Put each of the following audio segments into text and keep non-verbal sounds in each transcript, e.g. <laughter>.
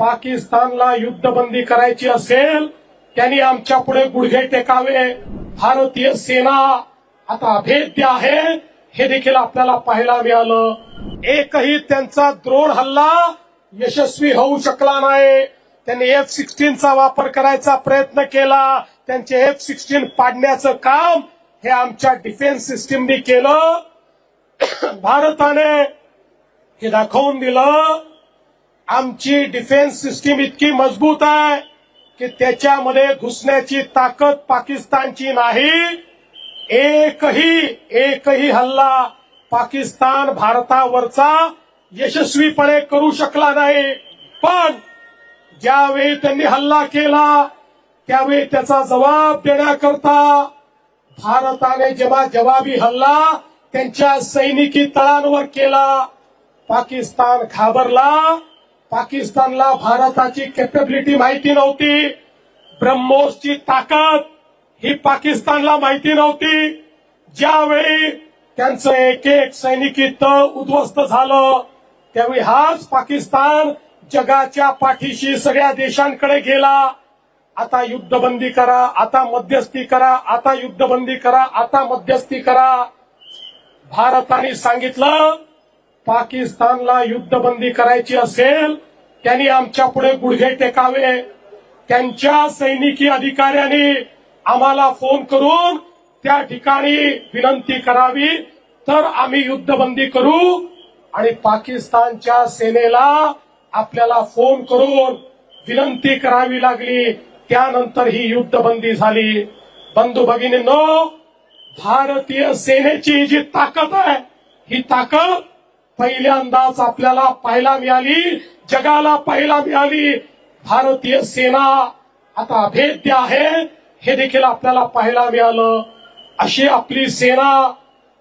पाकिस्तानला युद्धबंदी करायची असेल त्यांनी आमच्या पुढे गुडघे टेकावे. भारतीय सेना आता अभेद्य आहे. हे देखील आपल्याला पाहायला मिळालं. एकही त्यांचा द्रोण हल्ला यशस्वी होऊ शकला नाही. त्यांनी एफ सिक्स्टीनचा वापर करायचा प्रयत्न केला. त्यांचे एफ सिक्स्टीन पाडण्याचं काम हे आमच्या डिफेन्स सिस्टीमने केलं. <coughs> भारताने हे दाखवून दिलं. आमची डिफेन्स सिस्टीम इतकी मजबूत आहे की त्याच्यामध्ये घुसण्याची ताकद पाकिस्तानची नाही. एकही एकही हल्ला पाकिस्तान भारतावरचा यशस्वीपणे करू शकला नाही. पण ज्यावेळी त्यांनी हल्ला केला त्यावेळी त्याचा जबाब देण्याकरता भारताने जेव्हा जवाबी हल्ला त्यांच्या सैनिकी तळांवर केला पाकिस्तान घाबरला. पाकिस्तानला भारताची कॅपेबिलिटी माहिती नव्हती. ब्रह्मोसची ताकद ही पाकिस्तानला माहिती नव्हती. ज्यावेळी त्यांचं एक एक सैनिकी तळ उद्ध्वस्त झालं त्यावेळी हाच पाकिस्तान जगाच्या पाठीशी सगळ्या देशांकडे गेला. आता युद्धबंदी करा आता मध्यस्थी करा आता युद्धबंदी करा आता मध्यस्थी करा. भारताने सांगितलं पाकिस्तानला युद्धबंदी करायची असेल त्यांनी आमच्या पुढे गुडघे टेकावे. त्यांच्या सैनिकी अधिकाऱ्यांनी आम्हाला फोन करून त्या ठिकाणी विनंती करावी. तर आम्ही युद्धबंदी करू आणि पाकिस्तानच्या सेनेला आपल्याला फोन करून विनंती करावी लागली. त्यानंतर ही युद्धबंदी झाली. बंधू भगिनी भारतीय सेनेची जी ताकद आहे ही ताकद पहिल्यांदाच आपल्याला पाहायला मिळाली जगाला पाहायला मिळाली. भारतीय सेना आता अभेद्य आहे. हे देखील आपल्याला पाहायला मिळालं. अशी आपली सेना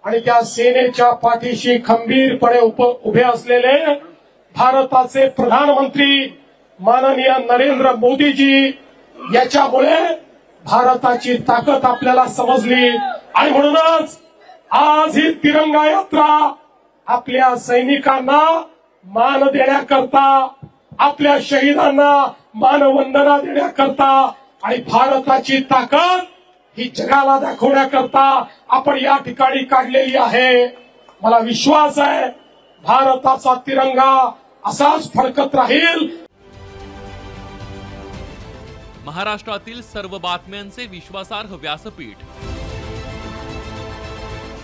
आणि त्या सेनेच्या पाठीशी खंबीरपणे उभे असलेले भारताचे प्रधानमंत्री माननीय नरेंद्र मोदीजी याच्यामुळे भारताची ताकद आपल्याला समजली. आणि म्हणूनच आज ही तिरंगा यात्रा आपल्या सैनिकांना मान देण्याकरता आपल्या शहीदांना मानवंदना देण्याकरता आणि भारताची ताकद ही जगाला दाखवण्याकरता आपण या ठिकाणी काढलेली आहे. मला विश्वास आहे भारताचा तिरंगा असाच फडकत राहील. महाराष्ट्रातील सर्व बातम्यांचे विश्वासार्ह व्यासपीठ